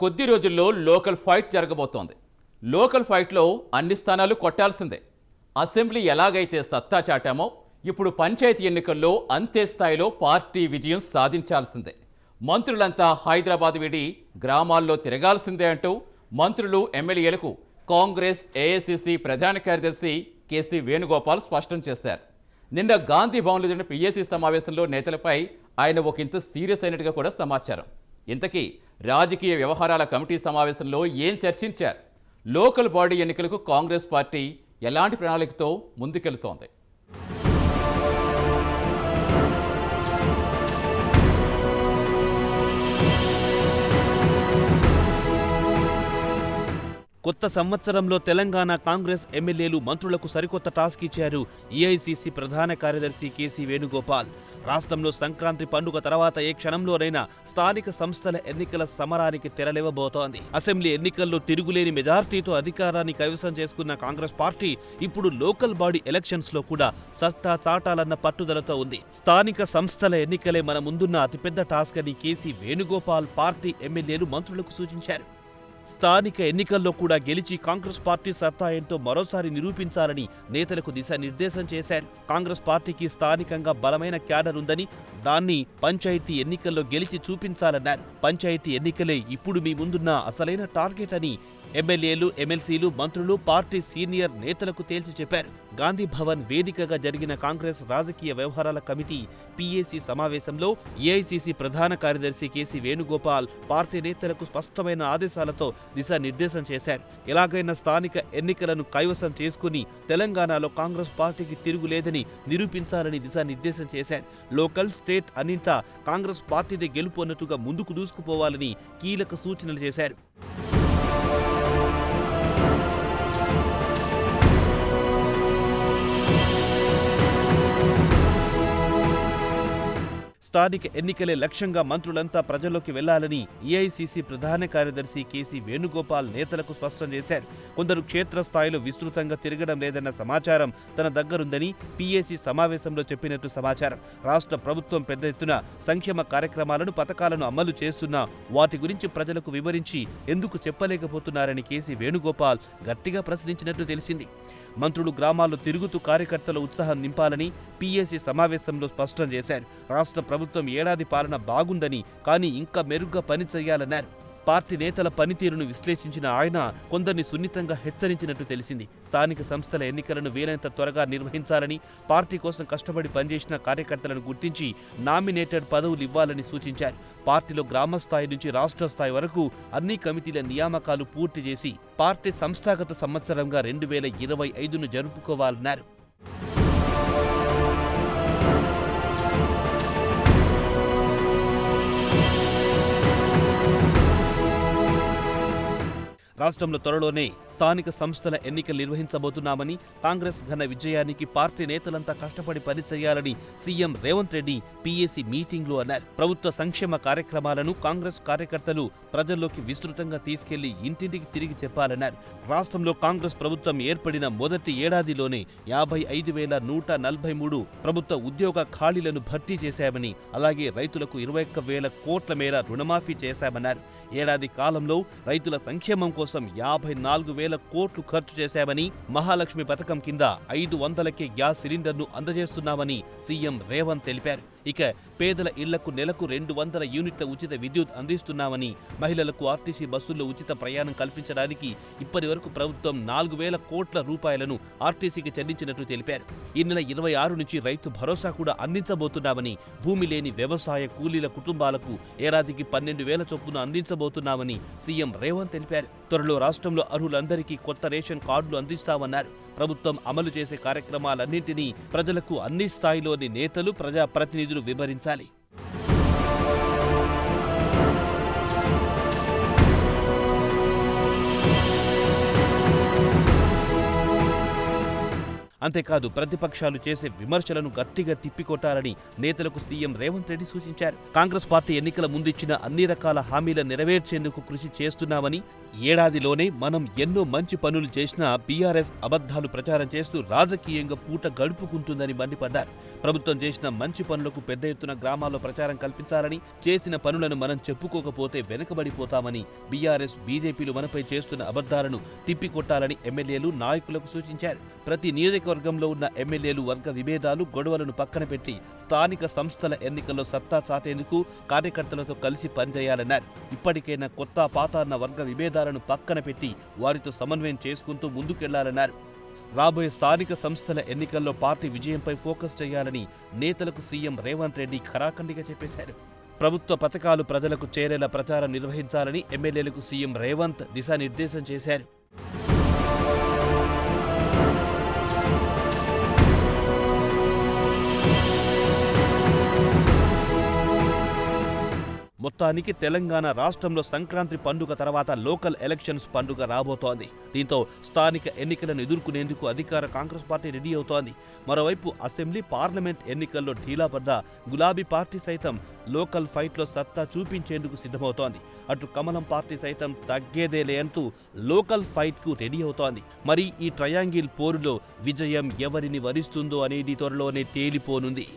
కొద్ది రోజుల్లో local fight జరగబోతోంది. లోకల్ ఫైట్లో అన్ని స్థానాలు కొట్టాల్సిందే. అసెంబ్లీ ఎలాగైతే సత్తా చాటామో ఇప్పుడు పంచాయతీ ఎన్నికల్లో అంతే స్థాయిలో పార్టీ విజయం సాధించాల్సిందే. మంత్రులంతా హైదరాబాద్ విడి గ్రామాల్లో తిరగాల్సిందే అంటూ మంత్రులు ఎమ్మెల్యేలకు కాంగ్రెస్ ఏఐసిసి ప్రధాన కార్యదర్శి కేసీ వేణుగోపాల్ స్పష్టం చేశారు. నిన్న గాంధీ భవన్లో జరిగిన పిఎస్సి సమావేశంలో నేతలపై ఆయన ఒకంత సీరియస్ అయినట్టుగా కూడా సమాచారం. ఇంతకీ రాజకీయ వ్యవహారాల కమిటీ సమావేశంలో ఏం చర్చించారు? లోకల్ బాడీ ఎన్నికలకు కాంగ్రెస్ పార్టీ ఎలాంటి ప్రణాళికతో ముందుకెళ్తోంది? కొత్త సంవత్సరంలో తెలంగాణ కాంగ్రెస్ ఎమ్మెల్యేలు మంత్రులకు సరికొత్త టాస్క్ ఇచ్చారు ఏఐసీసీ ప్రధాన కార్యదర్శి కేసీ వేణుగోపాల్. రాష్ట్రంలో సంక్రాంతి పండుగ తర్వాత ఏ క్షణంలోనైనా స్థానిక సంస్థల ఎన్నికల సమరానికి తెరలేవబోతోంది. అసెంబ్లీ ఎన్నికల్లో తిరుగులేని మెజార్టీతో అధికారాన్ని కైవసం చేసుకున్న కాంగ్రెస్ పార్టీ ఇప్పుడు లోకల్ బాడీ ఎలక్షన్స్లో కూడా సత్తా చాటాలన్న పట్టుదలతో ఉంది. స్థానిక సంస్థల ఎన్నికలే మన ముందున్న అతిపెద్ద టాస్క్ అని కేసీ వేణుగోపాల్ పార్టీ ఎమ్మెల్యేలు మంత్రులకు సూచించారు. స్థానిక ఎన్నికల్లో కూడా గెలిచి కాంగ్రెస్ పార్టీ సత్తా ఏంటో మరోసారి నిరూపించాలని నేతలకు దిశానిర్దేశం చేశారు. కాంగ్రెస్ పార్టీకి స్థానికంగా బలమైన క్యాడర్ ఉందని దాన్ని పంచాయతీ ఎన్నికల్లో గెలిచి చూపించాలన్నారు. పంచాయతీ ఎన్నికలే ఇప్పుడు మీ ముందున్న అసలైన టార్గెట్ అని ఎమ్మెల్యేలు ఎమ్మెల్సీలు మంత్రులు పార్టీ సీనియర్ నేతలకు తేల్చి చెప్పారు. గాంధీ భవన్ వేదికగా జరిగిన కాంగ్రెస్ రాజకీయ వ్యవహారాల కమిటీ పీఏసీ సమావేశంలో ఏఐసీసీ ప్రధాన కార్యదర్శి కేసీ వేణుగోపాల్ పార్టీ నేతలకు స్పష్టమైన ఆదేశాలతో దిశానిర్దేశం చేశారు. ఎలాగైనా స్థానిక ఎన్నికలను కైవసం చేసుకుని తెలంగాణలో కాంగ్రెస్ పార్టీకి తిరుగులేదని నిరూపించాలని దిశానిర్దేశం చేశారు. లోకల్ స్టేట్ అన్నింటా కాంగ్రెస్ పార్టీని గెలుపొన్నట్టుగా ముందుకు దూసుకుపోవాలని కీలక సూచనలు చేశారు. స్థానిక ఎన్నికలే లక్ష్యంగా మంత్రులంతా ప్రజల్లోకి వెళ్ళాలని ఏఐసీసీ ప్రధాన కార్యదర్శి కేసీ వేణుగోపాల్ నేతలకు స్పష్టం చేశారు. కొందరు క్షేత్రస్థాయిలో విస్తృతంగా తిరగడం లేదన్న సమాచారం తన దగ్గరుందని పీఏసీ సమావేశంలో చెప్పినట్టు సమాచారం. రాష్ట్ర ప్రభుత్వం పెద్ద ఎత్తున సంక్షేమ కార్యక్రమాలను పథకాలను అమలు చేస్తున్నా వాటి గురించి ప్రజలకు వివరించి ఎందుకు చెప్పలేకపోతున్నారని కేసీ వేణుగోపాల్ గట్టిగా ప్రశ్నించినట్లు తెలిసింది. మంత్రులు గ్రామాల్లో తిరుగుతూ కార్యకర్తల ఉత్సాహం నింపాలని పీఏసీ సమావేశంలో స్పష్టం చేశారు. రాష్ట్ర ప్రభుత్వం ఏడాది పాలన బాగుందని కానీ ఇంకా మెరుగ్గా పనిచేయాలన్నారు పార్టీ నేతల పనితీరును విశ్లేషించిన ఆయన కొందరిని సున్నితంగా హెచ్చరించినట్టు తెలిసింది. స్థానిక సంస్థల ఎన్నికలను వీలైనంత త్వరగా నిర్వహించాలని పార్టీ కోసం కష్టపడి పనిచేసిన కార్యకర్తలను గుర్తించి నామినేటెడ్ పదవులు ఇవ్వాలని సూచించారు. పార్టీలో గ్రామ స్థాయి నుంచి రాష్ట్ర స్థాయి వరకు అన్ని కమిటీల నియామకాలు పూర్తి చేసి పార్టీ సంస్థాగత సంవత్సరంగా రెండు వేల ఇరవై ఐదును జరుపుకోవాలన్నారు. రాష్ట్రంలో త్వరలోనే స్థానిక సంస్థల ఎన్నికలు నిర్వహించబోతున్నామని కాంగ్రెస్ ఘన విజయానికి పార్టీ నేతలంతా కష్టపడి పనిచేయాలని సీఎం రేవంత్ రెడ్డి పీఏసీ మీటింగ్లో అన్నారు. ప్రభుత్వ సంక్షేమ కార్యక్రమాలను కాంగ్రెస్ కార్యకర్తలు ప్రజల్లోకి విస్తృతంగా తీసుకెళ్ళి ఇంటింటికి తిరిగి చెప్పాలన్నారు. రాష్ట్రంలో కాంగ్రెస్ ప్రభుత్వం ఏర్పడిన మొదటి ఏడాదిలోనే యాభై ఐదు వేల నూట నలభై మూడు ప్రభుత్వ ఉద్యోగ ఖాళీలను భర్తీ చేశామని అలాగే రైతులకు ఇరవై ఒక్క వేల కోట్ల మేర రుణమాఫీ చేశామన్నారు. ఏడాది కాలంలో రైతుల సంక్షేమం కోసం యాభై నాలుగు వేల కోట్లు ఖర్చు చేశామని మహాలక్ష్మి పథకం కింద ఐదు వందలకే గ్యాస్ సిలిండర్ను అందజేస్తున్నామని సీఎం రేవంత్ తెలిపారు. ఇక పేదల ఇళ్ళకు నెలకు రెండు వందల యూనిట్ల ఉచిత విద్యుత్ అందిస్తున్నామని మహిళలకు ఆర్టీసీ బస్సుల్లో ఉచిత ప్రయాణం కల్పించడానికి ఇప్పటి వరకు ప్రభుత్వం నాలుగు వేల కోట్ల రూపాయలను ఆర్టీసీకి చెల్లించినట్లు తెలిపారు. ఈ నెల ఇరవై ఆరు నుంచి రైతు భరోసా కూడా అందించబోతున్నామని భూమి లేని వ్యవసాయ కూలీల కుటుంబాలకు ఏడాదికి పన్నెండు వేల చొప్పున అందించబోతున్నామని సీఎం రేవంత్ తెలిపారు. త్వరలో రాష్ట్రంలో అర్హులందరికీ కొత్త రేషన్ కార్డులు అందిస్తామన్నారు. ప్రభుత్వం అమలు చేసే కార్యక్రమాలన్నింటినీ ప్రజలకు అన్ని స్థాయిలోని నేతలు ప్రజాప్రతినిధులు వివరించాలి. అంతేకాదు ప్రతిపక్షాలు చేసే విమర్శలను గట్టిగా తిప్పికొట్టాలని నేతలకు సీఎం రేవంత్ రెడ్డి సూచించారు. కాంగ్రెస్ పార్టీ ఎన్నికల ముందిచ్చిన అన్ని రకాల హామీల నెరవేర్చేందుకు కృషి చేస్తున్నామని ఏడాదిలోనే మనం ఎన్నో మంచి పనులు చేసినా బీఆర్ఎస్ అబద్ధాలు ప్రచారం చేస్తూ రాజకీయంగా పూట గడుపుకుంటుందని మండిపడ్డారు. ప్రభుత్వం చేసిన మంచి పనులకు పెద్ద ఎత్తున గ్రామాల్లో ప్రచారం కల్పించాలని చేసిన పనులను మనం చెప్పుకోకపోతే వెనుకబడిపోతామని బీఆర్ఎస్ బీజేపీలు మనపై చేస్తున్న అబద్ధాలను తిప్పికొట్టాలని ఎమ్మెల్యేలు నాయకులకు సూచించారు. ప్రతి నియోజకవర్గంలో ఉన్న ఎమ్మెల్యేలు వర్గ విభేదాలు గొడవలను పక్కన పెట్టి స్థానిక సంస్థల ఎన్నికల్లో సత్తా చాటేందుకు కార్యకర్తలతో కలిసి పనిచేయాలన్నారు. ఇప్పటికైనా కొత్త పాత అన్న వర్గ విభేదాలను పక్కన పెట్టి వారితో సమన్వయం చేసుకుంటూ ముందుకెళ్ళాలన్నారు. రాబోయే స్థానిక సంస్థల ఎన్నికల్లో పార్టీ విజయంపై ఫోకస్ చేయాలని నేతలకు సీఎం రేవంత్ రెడ్డి ఖరాఖండిగా చెప్పేశారు. ప్రభుత్వ పథకాలు ప్రజలకు చేరేలా ప్రచారం నిర్వహించాలని ఎమ్మెల్యేలకు సీఎం రేవంత్ దిశానిర్దేశం చేశారు. మొత్తానికి తెలంగాణ రాష్ట్రంలో సంక్రాంతి పండుగ తర్వాత లోకల్ ఎలక్షన్స్ పండుగ రాబోతోంది. దీంతో స్థానిక ఎన్నికలను ఎదుర్కొనేందుకు అధికార కాంగ్రెస్ పార్టీ రెడీ అవుతోంది. మరోవైపు అసెంబ్లీ పార్లమెంట్ ఎన్నికల్లో ఢీలాపడ్డ గులాబీ పార్టీ సైతం లోకల్ ఫైట్లో సత్తా చూపించేందుకు సిద్ధమవుతోంది. అటు కమలం పార్టీ సైతం తగ్గేదేలే అంటూ లోకల్ ఫైట్కు రెడీ అవుతోంది. మరి ఈ ట్రయాంగిల్ పోరులో విజయం ఎవరిని వరిస్తుందో అనేది త్వరలోనే తేలిపోనుంది.